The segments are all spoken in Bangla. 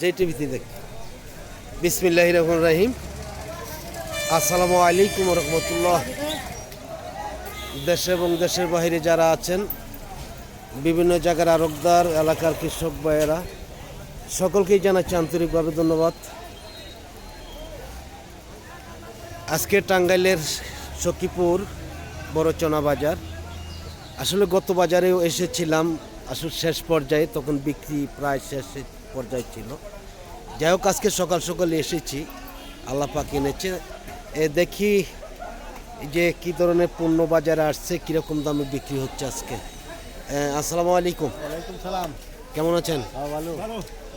যেই টিভিতে দেখ। বিসমিল্লাহ রহমান রাহিম। আসসালামু আলাইকুম রহমতুল্লাহ। দেশে এবং দেশের বাইরে যারা আছেন, বিভিন্ন জায়গার আরকদার এলাকার কৃষক ভাইয়েরা, সকলকেই জানাচ্ছি আন্তরিকভাবে ধন্যবাদ। আজকে টাঙ্গাইলের সখীপুর বড়চনা বাজার। আসলে গত বাজারেও এসেছিলাম, আসলে শেষ পর্যায়ে, তখন বিক্রি প্রায় শেষ পর্যায়ে ছিল। যাই হোক আজকে সকাল সকালে এসেছি। আল্লাহ পাক এনেছে। এ দেখি যে কি ধরনের পণ্য বাজারে আসছে কীরকম দামে বিক্রি হচ্ছে আজকে। আসসালামু আলাইকুম। ওয়ালাইকুম সালাম। কেমন আছেন? হ্যাঁ ভালো।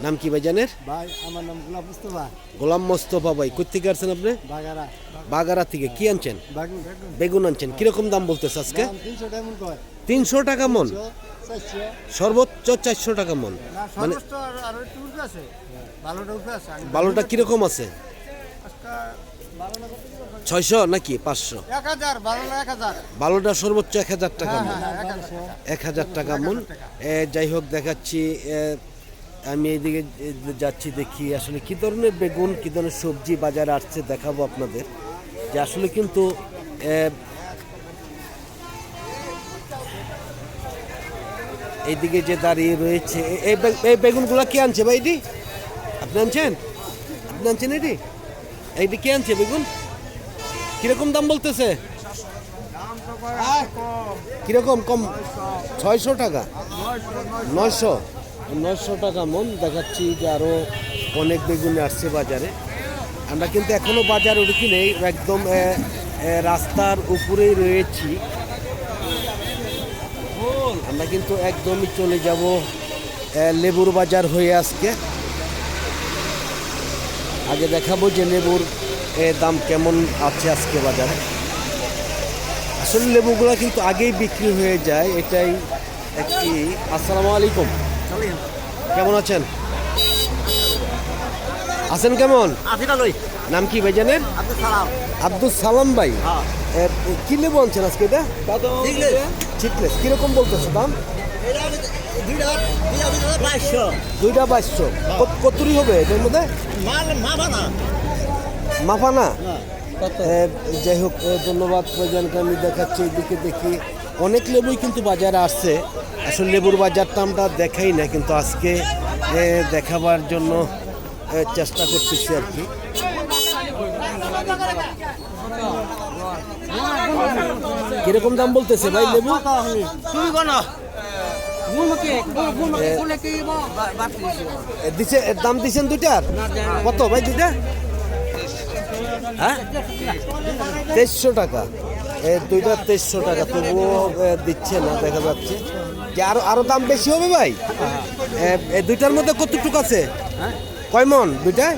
নাম কি ভাইজানের? ভাই আমার নাম গোলাপ মুস্তফা। গোলাম মোস্তফা ভাই কোথেকে আসছেন আপনি? বাগারা। বাগারা থেকে। কি আনছেন? বেগুন। আনছেন। কীরকম দাম বলতেছে আজকে? তিনশো টাকা মন কয়। তিনশো টাকা মন। সর্বোচ্চ চারশো টাকা মন। মানে সর্বোচ্চ আছে। কীরকম আছে? ছয়শো নাকি পাঁচশো? এক হাজার ভালো না এক হাজার। বালুটা সর্বোচ্চ এক হাজার টাকা মন। হ্যাঁ এক হাজার টাকা। মন। যাই হোক দেখাচ্ছি। আমি এইদিকে যাচ্ছি দেখি আসলে কি ধরনের বেগুন কি ধরনের সবজি বাজারে আসছে দেখাবো আপনাদের। যে আসলে কিন্তু এইদিকে যে দাঁড়িয়ে রয়েছে এই বেগুনগুলো কে আনছে ভাই এটি? আপনি আনছেন? আপনি আনছেন এটি? এইটি কে আনছে বেগুন? কীরকম দাম বলতেছে? কীরকম কম? ছয়শো টাকা। নয়শো। নয়শো টাকা মন, দেখাচ্ছি যে আরও অনেক বেগুন আসছে বাজারে। আমরা কিন্তু এখনও বাজার উঠি নেই, একদম রাস্তার উপরেই রয়েছি। আমরা কিন্তু একদমই চলে যাব লেবুর বাজার হয়ে আজকে। আগে দেখাবো যে লেবুর দাম কেমন আছে আজকে বাজারে। আসলে লেবুগুলো কিন্তু আগেই বিক্রি হয়ে যায় এটাই একটি আসসালামু আলাইকুম। কেমন আছেন? আছেন কেমন? নাম কি আপনি সালাম। আব্দুল সালাম ভাই। হ্যাঁ। কি লেবু আনছেন আজকে এটা? ঠিকলেস কীরকম বলতেছে দাম? দুইটা বাইশশো। কতুরি হবে এটার মধ্যে? মাফা না এ, যাই হোক ধন্যবাদ প্রয়োজনকে আমি দেখাচ্ছি এদিকে দেখি। অনেক লেবুই কিন্তু বাজারে আসছে। আসলে লেবুর বাজারটা আমরা দেখাই না কিন্তু আজকে দেখাবার জন্য চেষ্টা করতেছি আর কি। কীরকম দাম বলতেছে ভাই লেবু দিছে দাম দিছেন দুইটার কত ভাই দুইটা হ্যাঁ তেইশশো টাকা এ দুইটা তেইশশো টাকা তবুও দিচ্ছে না দেখা যাচ্ছে যে আরও আরও দাম বেশি হবে ভাই দুইটার মধ্যে কতটুকু আছে কয় মন দুইটায়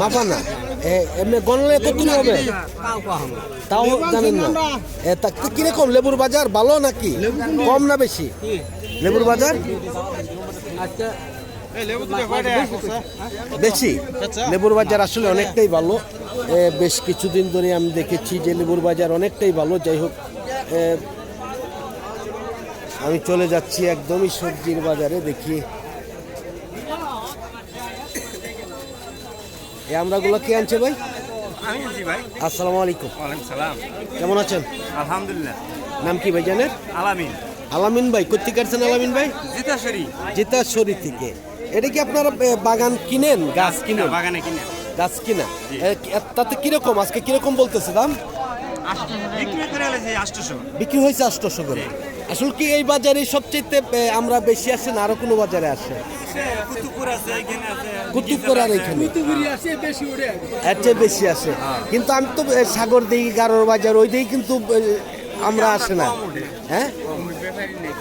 মাপা না এমনি গণলে কতটুকু হবে? তাও জানেন না। কীরকম? লেবুর বাজার ভালো নাকি? কম না বেশি? লেবুর বাজার? বেশি? লেবুর বাজার আসলে অনেকটাই ভালো। বেশ কিছুদিন ধরে আমি দেখেছি যে লেবুর বাজার অনেকটাই ভালো। যাই হোক আমি চলে যাচ্ছি একদমই সবজির বাজারে, দেখি। এই আমরাগুলো কে আনছে ভাই? আমি জি ভাই। আসসালামু আলাইকুম। ওয়ালাইকুম সালাম। কেমন আছেন? আলহামদুলিল্লাহ। নাম কি ভাই জানেন আলামিন। আলামিন ভাই কোথেকে আসছেন আলামিন ভাই? জিতাশরী। জিতাশরী থেকে। এটা কি আপনারা বাগান কিনেন? গাছ কিনেন? বাগানে কিনে। গাছ কিনা? তাতে কীরকম? আজকে কীরকম বলতেছে দাম? বিক্রি হয়েছে আটশোশো করে। আসলে কি এই বাজারে সবচেয়ে আমরা বেশি আসে না আরও কোনো বাজারে আসে? এখানে এর চেয়ে বেশি আসে। কিন্তু আমি তো সাগর দিই গারোর বাজার ওই দিকেই কিন্তু আমরা আসে না। হ্যাঁ?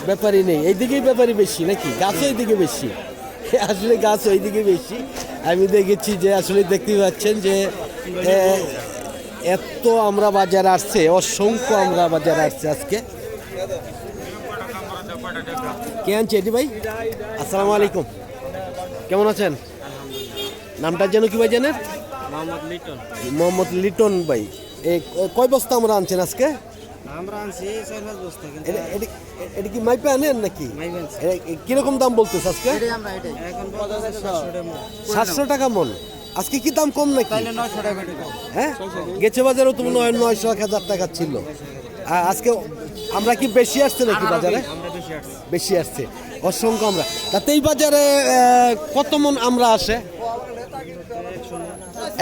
ব্যাপারই নেই। এইদিকেই ব্যাপারই বেশি নাকি? গাছ এইদিকে বেশি। আসলে গাছ ওইদিকে বেশি। আমি দেখেছি যে আসলে দেখতে পাচ্ছেন যে এত আমরা বাজার আসছে অসংখ্য আমরা বাজার আসছে আজকে। কে আনছে এটি ভাই? আসসালামু আলাইকুম। কেমন আছেন? নামটা যেন কি ভাই জানেন? মোহাম্মদ লিটন। মোহাম্মদ লিটন ভাই। এই কয় বস্তা আমরা আনছেন আজকে? আমরা আনছি চার পাঁচ বস্তা কিন্তু। এটা- কি মাইপে আনেন নাকি? কীরকম দাম বলতেছে আজকে? সাতশো টাকা মন। আজকে কি দাম কম নাকি? হ্যাঁ? গেছে বাজারেও তো হয় নয়শো এক হাজার টাকা ছিল। আর আজকে আমরা কি বেশি আসছে নাকি বাজারে? বেশি আসছে। অসংখ্য আমরা। তাতে এই বাজারে কত মন আমরা আসে?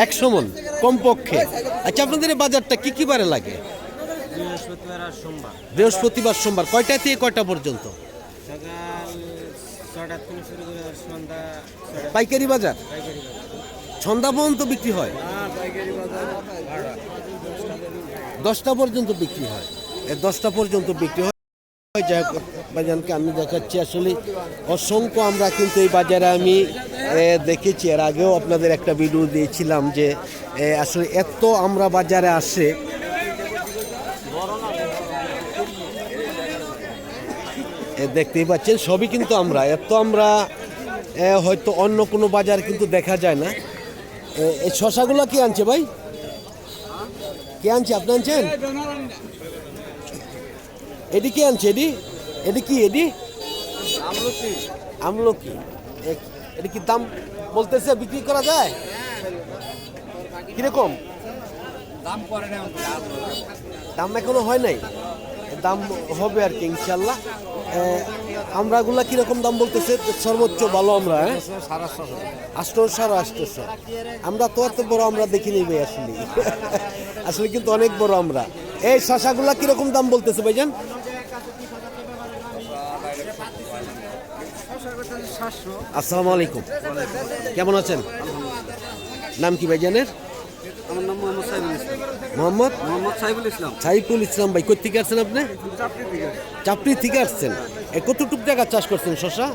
একশো মন কমপক্ষে। আচ্ছা আপনাদের এই বাজারটা কি কি বারে লাগে? বৃহস্পতিবার সোমবার। কয়টা থেকে কয়টা পর্যন্ত? সকাল ছটার থেকে শুরু করে সন্ধ্যা ছটা পাইকারি বাজার? সন্ধ্যা পর্যন্ত বিক্রি হয়? হ্যাঁ দশটা পর্যন্ত বিক্রি হয়। দশটা পর্যন্ত বিক্রি হয়। বাজানকে আমি দেখাচ্ছি। আসলে অসংখ্য আমরা কিন্তু এই বাজারে আমি দেখেছি। এর আগেও আপনাদের একটা ভিডিও দিয়েছিলাম যে আসলে এত আমরা বাজারে আসে। দেখতেই পাচ্ছেন, সবই কিন্তু আমরা। এত আমরা হয়তো অন্য কোনো বাজার কিন্তু দেখা যায় না। এই শশাগুলো কি আনছে ভাই? কে আনছে? আপনি আনছেন? এডি কে আনছে? এডি এডি কি? এডি আমলকি। এ- এটা কি দাম বলতেছে বিক্রি করা যায়? কীরকম? দাম করে দাম এখনও হয় নাই? দাম হবে আর কি ইনশাল্লাহ আমরাগুলা কীরকম দাম বলতেছে? সর্বোচ্চ ভালো আমরা হ্যাঁ? আষ্টশো আর আষ্টশো। আমরা তো এত বড় আমরা দেখিনি ভাই আসলে। আসলে কিন্তু অনেক বড় আমরা। এই শশাগুলা কীরকম দাম বলতেছে ভাইজান? আসসালামু আলাইকুম। কেমন আছেন? নাম কি ভাইজানের? আমার নাম মোহাম্মদ সাইবুল ইসলাম। মোহাম্মদ? মোহাম্মদ সাইবুল ইসলাম। সাইফুল ইসলাম ভাই কোথেকে আসছেন আপনি? চাপড়ি থেকে চাপড়ি থেকে আসছেন। এ কতটুক জায়গা চাষ করছেন শশা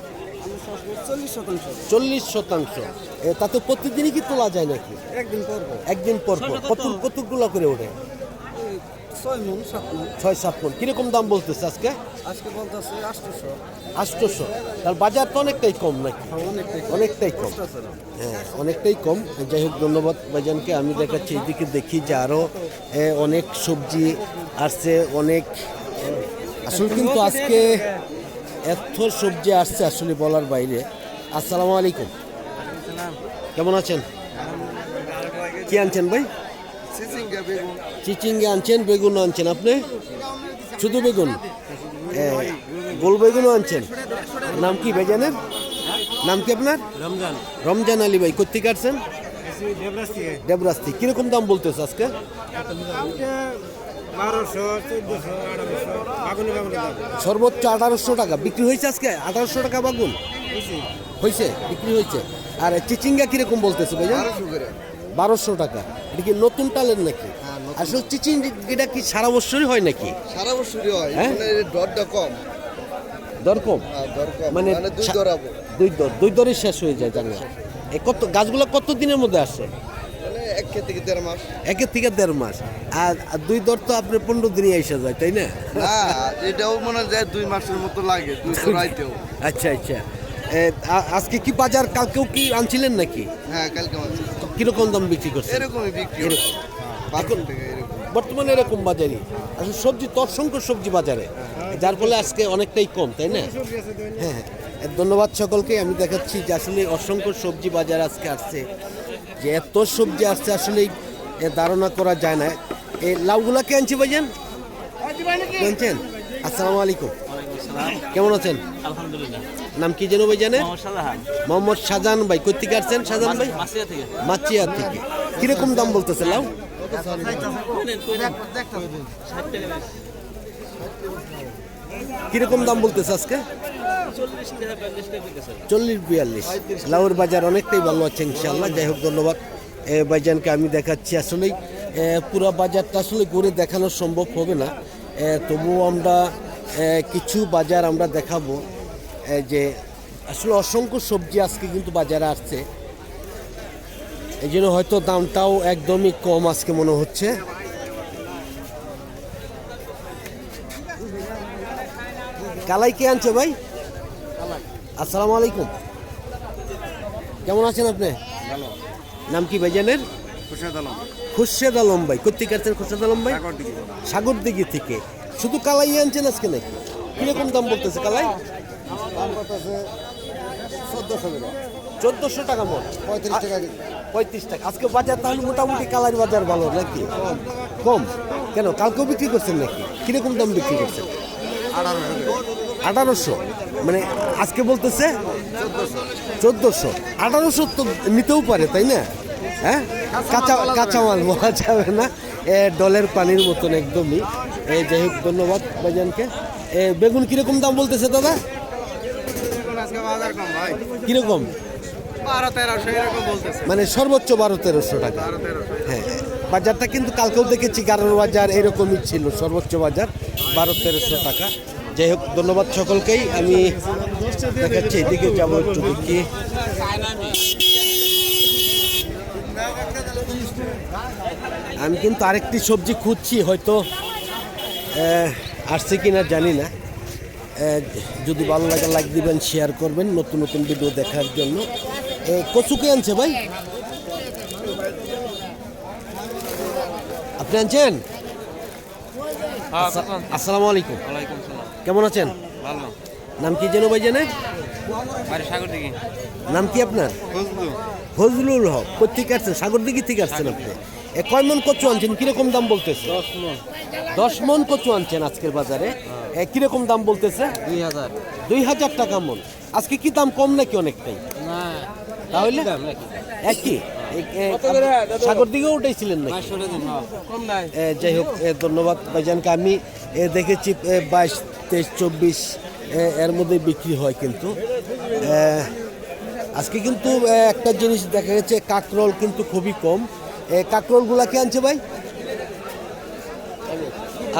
চল্লিশ শতাংশ। এ, তাতে প্রতিদিনই কি তোলা যায় নাকি? একদিন করব একদিন পর পর। কত কতগুলো করে ওঠে? ছয় মন সাত মন। ছয় সাত মন। কীরকম দাম বলতেছে আজকে? আজকে বলতেছে আটশোশো। আষ্টশো তার বাজার তো অনেকটাই কম নাকি? অনেকটাই অনেকটাই কম। হ্যাঁ অনেকটাই কম। যাই হোক ধন্যবাদ ভাইজানকে। আমি দেখাচ্ছি এইদিকে দেখি যে আরও এ, অনেক সবজি আসছে অনেক আসলে কিন্তু আজকে এত সবজি আসছে আসলে বলার বাইরে। আসসালামু আলাইকুম। কেমন আছেন? কি আনছেন ভাই? চিচিঙ্গে আনছেন বেগুন আনছেন আপনি? শুধু বেগুন? গোল বেগুনও আনছেন? নাম কি ভাইজানের? নাম কি আপনার? রমজান। রমজান আলী ভাই কোথেকে আসছেন? দেবরাস্তি কীরকম দাম বলতেছে আজকে? সর্বোচ্চ আঠারোশো টাকা। বিক্রি হয়েছে আজকে? আঠারোশো টাকা বাগুন? হয়েছে। বিক্রি হয়েছে। আর চিচিঙ্গা কীরকম বলতেছে ভাইয়া বারোশো টাকা। এটা কি নতুন টালের নাকি? আসলে চিচিঙ্গা কি সারা বছরই হয় নাকি? সারা বছরই হয় হ্যাঁ? মানে দরটা কম। দর কম? দর মানে মানে দুই সা- দুই দর দুই দরই শেষ হয়ে যায় জানলা। এ কত গাছগুলো কত দিনের মধ্যে আসে? মানে এক থেকে দেড় মাস। একের থেকে দেড় মাস। আর দুই দর তো আপনি পনেরো দিনই এসে যায় তাই না? এটাও মনে যায় দুই মাসের মতো লাগে দুই আচ্ছা আচ্ছা। আজকে কি বাজার কালকেও কি আনছিলেন নাকি? হ্যাঁ কালকে মাস কীরকম দাম বিক্রি করছে এরকমই বিক্রি এরকম। বর্তমানে এরকম বাজারই। আসলে সবজি তো অসংখ্য সবজি বাজারে। যার ফলে আজকে অনেকটাই কম তাই না? হ্যাঁ হ্যাঁ। ধন্যবাদ সকলকে। আমি দেখাচ্ছি যে আসলে অসংখ্য সবজি বাজার আজকে আসছে। যে এত সবজি আসছে আসলে ধারণা করা যায় না। এই লাউগুলা কে আনছি ভাইজান? কে আনছেন? আসসালামু আলাইকুম। কেমন আছেন? আলহামদুলিল্লাহ। নাম কি যেন মোহাম্মদ সাজাহান মোহাম্মদ শাহজাহান ভাই কোথেকে আসছেন শাহজাহান ভাই? মাসিয়া থেকে। মাচিয়া থেকে। কীরকম দাম বলতেছে লাউ। কীরকম দাম বলতেছে আজকে? চল্লিশ বিয়াল্লিশ। লাউর বাজার অনেকটাই ভালো আছে ইনশাল্লাহ যাই হোক ধন্যবাদ। ভাইজানকে আমি দেখাচ্ছি আসলেই। পুরো বাজারটা আসলে ঘুরে দেখানো সম্ভব হবে না। তবুও আমরা কিছু বাজার আমরা দেখাবো। যে আসলে অসংখ্য সবজি আজকে কিন্তু বাজারে আসছে। এই জন্য হয়তো দামটাও একদমই কম আজকে মনে হচ্ছে। কালাই কে আনছে ভাই? আসসালামু আলাইকুম। কেমন আছেন আপনি? নাম কি ভাইজানের খুরশেদ আলম। ভাই কোথেকে আসছেন খুরশেদ আলম ভাই? সাগর দিঘি থেকে। শুধু কালাই আনছেন আজকে নাকি? কীরকম দাম বলতেছে কালাই? চোদ্দশো টাকা মোট। পঁয়ত্রিশ টাকা পঁয়ত্রিশ টাকা। আজকে বাজার তাহলে মোটামুটি কালার বাজার ভালো নাকি? কম। কেন? কালকেও বিক্রি করছেন নাকি? কীরকম দাম বিক্রি করছেন? আঠারোশো মানে আজকে বলতেছে চোদ্দোশো। আঠারোশো তো নিতেও পারে তাই না? হ্যাঁ? কাঁচা কাঁচামাল বলা যাবে না। এ ডলের পানির মতন একদমই। এই যাই হোক ধন্যবাদ ভাইজানকে। এ বেগুন কীরকম দাম বলতেছে দাদা আজকে বাজার কম ভাই কীরকম? মানে সর্বোচ্চ বারো তেরোশো টাকা। বারো হ্যাঁ বাজারটা কিন্তু কালকেও দেখেছি গারোর বাজার এরকমই ছিল সর্বোচ্চ বাজার বারো তেরোশো টাকা। যাই হোক ধন্যবাদ সকলকেই। আমি দেখাচ্ছি এদিকে যাব একটু দেখি। আমি কিন্তু আরেকটি সবজি খুঁজছি হয়তো আসছে কিনা জানি না। যদি ভালো লাগে লাইক দিবেন শেয়ার করবেন নতুন নতুন ভিডিও দেখার জন্য। এ, কচু আনছে ভাই? আপনি আনছেন? আসসালামু আলাইকুম। কেমন আছেন? ভালো। নাম কি যেন ভাই জানেন দিকে নাম কি আপনার? ফজলুল। হক। কোথেকে আসছেন? সাগর দিঘি থেকে আসছেন আপনি? এ কয় মন কচু আনছেন? কীরকম দাম বলতেছে? দশ মন কচু আনছেন আজকের বাজারে। কীরকম দাম বলতেছে? দুই হাজার। দুই হাজার টাকা মন। আজকে কি দাম কম নাকি অনেকটাই? তাহলে? দাম একই? সাগর দিকেও উঠেছিলেন নাকি? নাই। এ, যাই হোক ধন্যবাদ ভাইজানকে। আমি দেখেছি বাইশ তেইশ চব্বিশ এর মধ্যে বিক্রি হয় কিন্তু। আজকে কিন্তু একটা জিনিস দেখা গেছে কাকরোল কিন্তু খুবই কম। কাকরোলগুলা কে আনছে ভাই?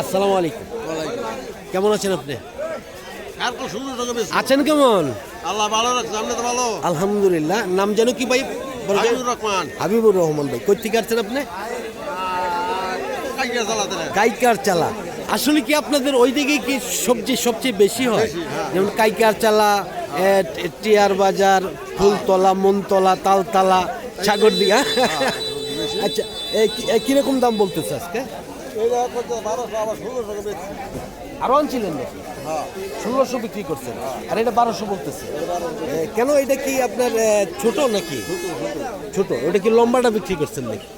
আসসালামু আলাইকুম। কেমন আছেন আপনি? আছেন কেমন? আল্লাহ ভালো রাখছে আপনি তো ভালো। আলহামদুলিল্লাহ। নাম যেন কি ভাই? হাবিবুর রহমান। হাবিবুর রহমান ভাই। কই থেকে আসছেন আপনি? কাইকার চালা। আসলে কি আপনাদের ওই দিকে কি সবজি সবচেয়ে বেশি হয়? যেমন কাইকার চালা টিয়ার বাজার ফুলতলা মনতলা তালতলা সাগরদিঘা। আচ্ছা কি- এ কীরকম দাম বলতেছে আজকে? আনছিলেন নাকি? ষোলোশো বিক্রি করছেন। আর এটা বারোশো বলতেছে। কেন এটা কি আপনার ছোট নাকি? ছোট ওটা কি লম্বাটা বিক্রি করছেন নাকি?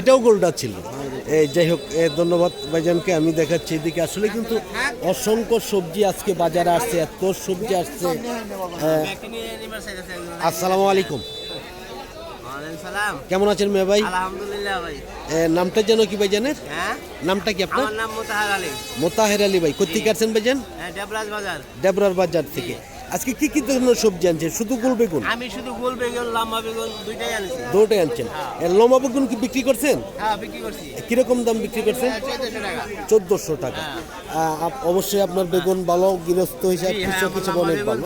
এটাও গোলটা ছিল। যাই হোক ধন্যবাদ ভাইজানকে আমি দেখাচ্ছি এদিকে। আসলে কিন্তু অসংখ্য সবজি আজকে বাজারে আসছে এত সবজি আসছে। আসসালামু আলাইকুম। কেমন আছেন মেয়ে ভাই? আলহামদুলিল্লাহ ভাই। নামটা যেন কি ভাইজানের হ্যাঁ? নামটা কি আপনার? আমার নাম মোতাহার আলী। মোতাহের আলী ভাই কোথেকে আসছেন ভাই জান? দেবরাজ বাজার। দেবরার বাজার থেকে। আজকে কি কি ধরনের সবজি আনছেন? শুধু গোল বেগুন? আমি শুধু গোল বেগুন লম্বা বেগুন দুইটাই আনছি। দুটোই আনছেন। এ, লম্বা বেগুন কি বিক্রি করছেন? হ্যাঁ বিক্রি করছি। কীরকম দাম বিক্রি করছেন? চোদ্দশো টাকা। চোদ্দশো টাকা। আপ- অবশ্যই আপনার বেগুন ভালো গৃহস্থ হিসাব হ্যাঁ, কৃষক হিসেবে অনেক ভালো।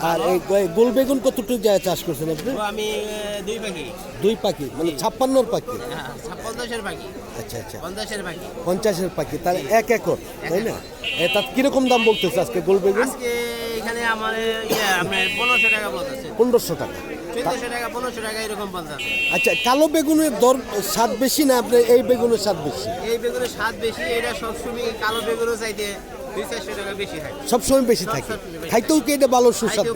আর এই গোল বেগুন কতটুকু যায় চাষ করছেন আপনি? আমি দুই পাখি। দুই পাখি মানে ছাপ্পান্নর পাখি? হ্যাঁ পঞ্চাশের পাখি। আচ্ছা আচ্ছা। পঞ্চাশের পাখি। পঞ্চাশের পাখি তার এক একর তাই না? তার কীরকম দাম বলতেছে আজকে গোল বেগুন? আজকে আপনার পনেরোশো টাকা বলতেছে পনেরোশো টাকা। চোদ্দশো টাকা পনেরোশো টাকা এরকম বলতেছে আচ্ছা কালো বেগুনের দর স্বাদ বেশি না আপনার এই বেগুনের স্বাদ বেশি? এই বেগুনের স্বাদ বেশি এটা সবসময় কালো বেগুনও চাইতে সবসময় বেশি থাকে? খাইতেও কি এটা ভালো সুস্বাদ?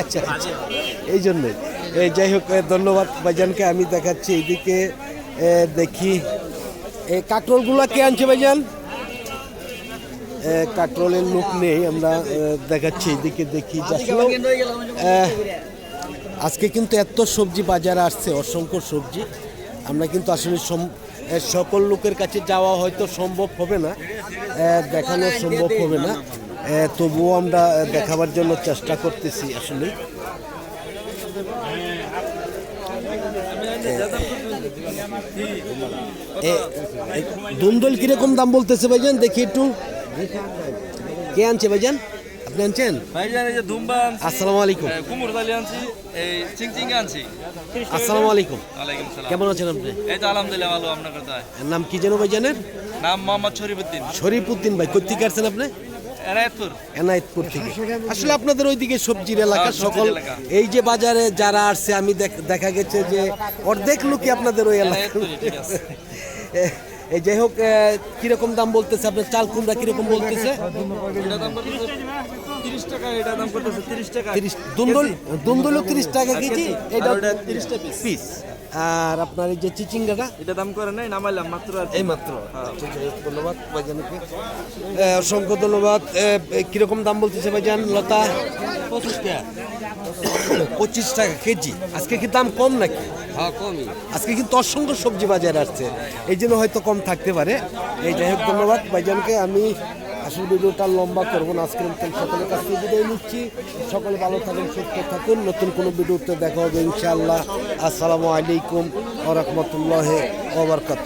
আচ্ছা আচ্ছা। এই জন্যই এই যাই হোক ধন্যবাদ ভাইজানকে আমি দেখাচ্ছি এইদিকে। এ, দেখি। এই কাকরোলগুলা কে আনছে ভাইজান? এ, কাকরোলের লোক নেই আমরা দেখাচ্ছি এদিকে দেখি আজকে কিন্তু এত সবজি বাজারে আসছে অসংখ্য সবজি। আমরা কিন্তু আসলে সকল লোকের কাছে যাওয়া হয়তো সম্ভব হবে না দেখানো সম্ভব হবে না। তবুও আমরা দেখাবার জন্য চেষ্টা করতেছি আসলে। দুন্দল কীরকম দাম বলতেছে ভাইজান? দেখি একটু। কে আনছে ভাইজান? আপনি আনছেন? ভাইজান এই যে দুম্বা আনছি। আসসালামু আলাইকুম। কুমুর দালি আনছি এই চিংচিং আনছি। আসসালামু আলাইকুম। ওয়ালাইকুম সালাম। কেমন আছেন আপনি? এই তো আলহামদুলিল্লাহ ভালো আপনার কথা। নাম কি যেন ভাইজানের? নাম মোহাম্মদ শরীফুদ্দিন। শরীফুদ্দিন ভাই কোথেকে আসছেন আপনি? এনায়তপুর। এনায়েতপুর থেকে। আসলে আপনাদের ওইদিকে সবজির এলাকা হ্যাঁ, সকল এই যে বাজারে যারা আসছে আমি দেখ- গেছে যে অর্ধেক লোকই আপনাদের ওই এলাকা। এই যাই হোক কীরকম দাম বলতেছে? আপনার চাল কুমড়া কীরকম বলতেছে? দুন্দুল দুন্দুলও তিরিশ টাকা। কেজি। এটা আর ওটা 30 টাকা পিস আর আপনার এই যে চিচিঙ্গাটা এটা দাম করে নাই নামাইলাম মাত্র আর এই মাত্র। ধন্যবাদ ভাইজানকে। অসংখ্য ধন্যবাদ। কীরকম দাম বলতেছে ভাইজান লতা? পঁচিশ টাকা। পঁচিশ টাকা কেজি। আজকে কি দাম কম নাকি? হ্যাঁ কমই। আজকে কিন্তু অসংখ্য সবজি বাজার আসছে। এই জন্য হয়তো কম থাকতে পারে। এই যাই হোক ধন্যবাদ ভাইজানকে। আমি আসলে ভিডিওটা লম্বা করব না, আজকের মতন সকলের কাছ থেকে বিদায় নিচ্ছি। সকলে ভালো থাকুন, সুস্থ থাকুন। নতুন কোনো ভিডিওতে দেখা হবে ইনশাআল্লাহ। আসসালামু আলাইকুম ওরহমতুল্লাহ রহমতুল্লাহ ওবরকাত